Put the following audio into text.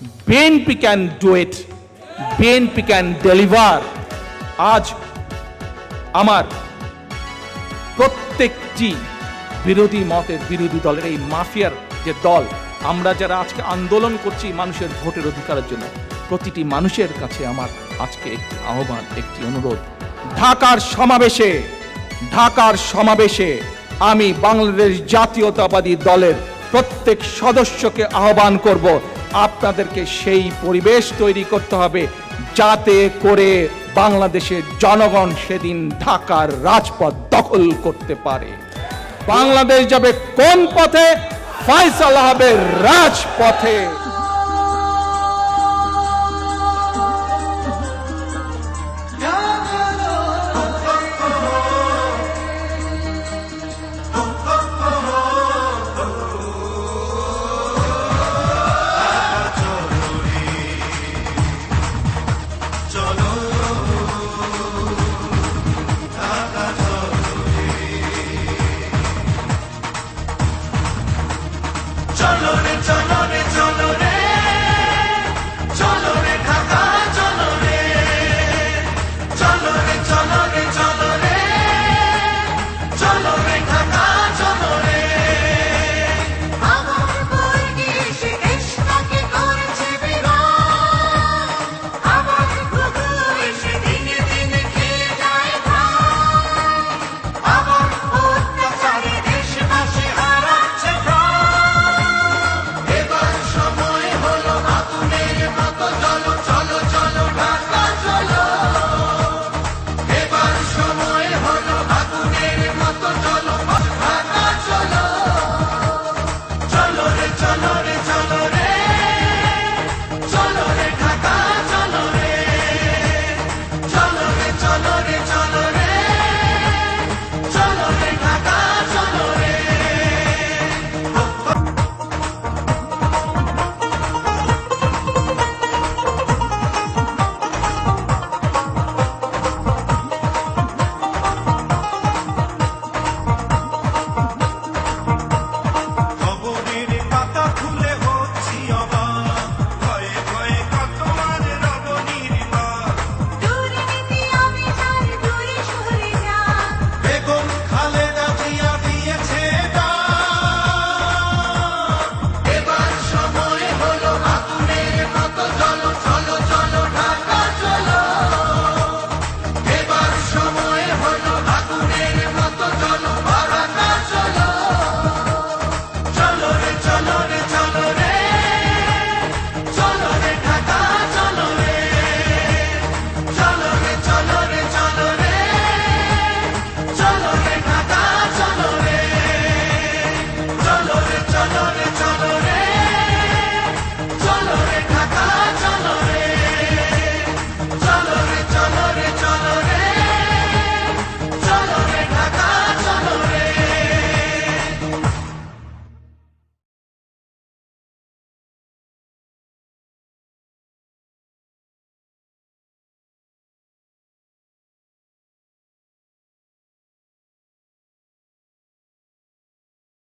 BNP can do it BNP can deliver আজ আমার প্রত্যেকটি বিরোধী মতের বিরোধী দলের এই মাফিয়ার যে দল, আমরা যারা আজকে আন্দোলন করছি মানুষের ভোটের অধিকারের জন্য, প্রতিটি মানুষের কাছে আমার আজকে একটি আহ্বান, একটি অনুরোধ। ঢাকার সমাবেশে ঢাকার সমাবেশে আমি বাংলাদেশ জাতীয়তাবাদী দলের প্রত্যেক সদস্যকে আহ্বান করব। আপনাদেরকে সেই পরিবেশ তৈরি করতে হবে যাতে করে বাংলাদেশের জনগণ সেদিন ঢাকার রাজপথ দখল করতে পারে। বাংলাদেশ যাবে কোন পথে? ফয়সালা হবে রাজপথে। Chalo.